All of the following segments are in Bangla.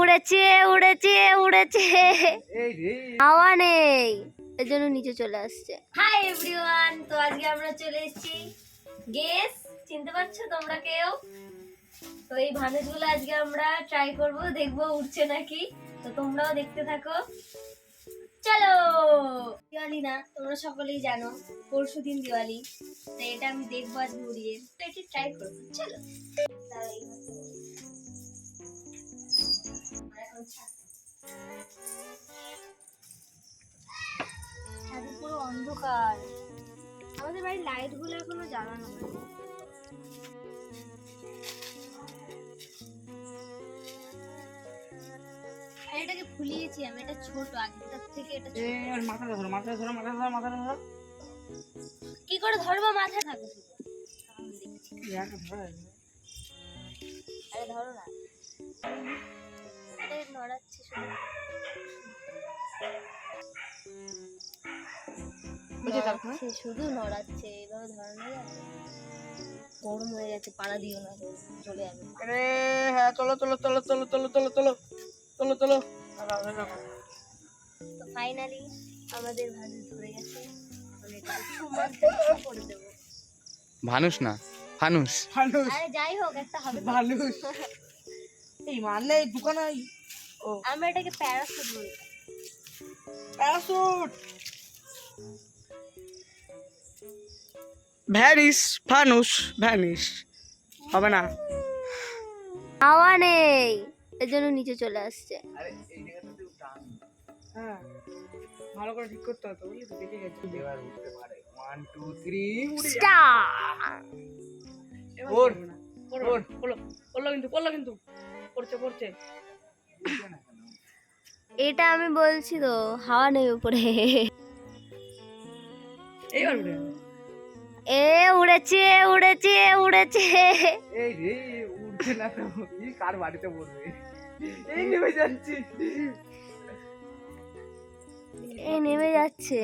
উড়েছে উড়েছে উড়েছে। হাওয়া নেই। এর জন্য নিচে চলে আসছে। হাই এভরিওয়ান তো আজকে আমরা চলে এসেছি গেস চিনতে পারছ তোমরা কেউ? তো এই ভানুষগুলো আজকে আমরা ট্রাই করব দেখব উঠছে নাকি। তো তোমরাও দেখতে থাকো। চলো। দিওয়ালি না তোমরা সকলেই জানো পরশু দিন দিওয়ালি। তো এটা আমি দেখব আজকে উড়িয়ে তো এটি ট্রাই করব চলো। ছাদ ছাদে পুরো অন্ধকার। আমাদের বাড়ির লাইটগুলো এখনও জ্বালানো হয়নি। এটাকে ফুলিয়েছি আমি এটা ছোট আগেরটার থেকে এটা। আর মাথা ধরো মাথা ধরো মাথা ধরো মাথা ধরো। কি করে ধরবো? মাথায় থাকো শুধু। আরে ধরো না। আরে নড়াচ্ছে শুধু? নড়াচ্ছে, শুধু নড়াচ্ছে এইভাবে ধরানো গরম হয়ে গেছে পাড়া দিও না চলে যাবে। আরে হ্যাঁ চলো চলো চলো চলো চলো চলো চলো চলো চলো। তো ফাইনালি আমাদের ভাজি ধরে গেছে। করে দেবো। ভানুষ না ফানুষ। মানুষ আরে যাই হোক একটা হবে। তো। মানুষ এই মারলে দোকানে আমরা এটাকে প্যারাসুট বলি। প্যারাসুট ভ্যানিস ফানুস ভ্যানিস হবে না। হাওয়া নেই এর জন্য নিচে চলে আসছে। হ্যাঁ ভালো করে ঠিক করতে হতো বুঝলি তো দেখে গেছি। এবার উঠতে পারে। ওয়ান টু থ্রি স্টার ওর ওর। পড়ল পড়ল কিন্তু পড়ল কিন্তু। পড়ছে পড়ছে এটা আমি বলছি তো হাওয়া নেই উপরে। এ উড়েছে উড়েছে উড়েছে। এই রে উঠছে না তো। এই কার বাড়িতে পড়বে এই নেমে যাচ্ছি। এ নেমে যাচ্ছে।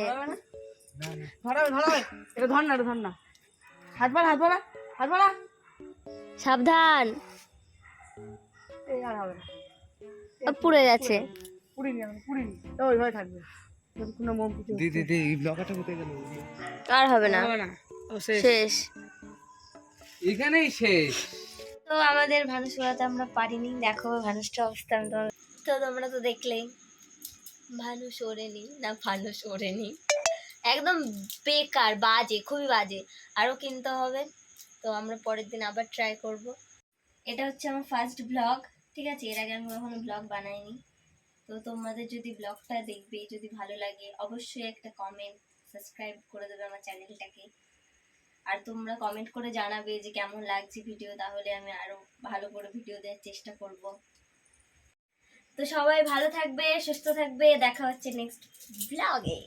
ধরাবে ধরাবে। এটা ধর না এটা ধর না। হাত বাড়া হাত বাড়া হাত বাড়া। সাবধান। এই আর হবে না। পুড়ে গেছে আর হবে না। হবে না। ও শেষ। শেষ। এখানেই শেষ। তো আমাদের ভানুষ ওড়াতে আমরা পারিনি। দেখো ভানুষটা অবস্থা তো তোমরা তো দেখলেই। ভানুষ ওড়েনি না ভানুষ ওড়েনি। একদম বেকার বাজে খুবই বাজে। আরও কিনতে হবে। তো আমরা পরের দিন আবার ট্রাই করব। এটা হচ্ছে আমার ফার্স্ট ব্লগ ঠিক আছে, এর আগে আমি কখনো ব্লগ বানাইনি। তো তোমাদের যদি ব্লগটা দেখবে, যদি ভালো লাগে, অবশ্যই একটা কমেন্ট সাবস্ক্রাইব করে দেবে আমার চ্যানেলটাকে আর তোমরা কমেন্ট করে জানাবে যে কেমন লাগছে ভিডিও তাহলে আমি আরও ভালো করে ভিডিও দেওয়ার চেষ্টা করব। তো সবাই ভালো থাকবে, সুস্থ থাকবে, দেখা হচ্ছে নেক্সট ব্লগে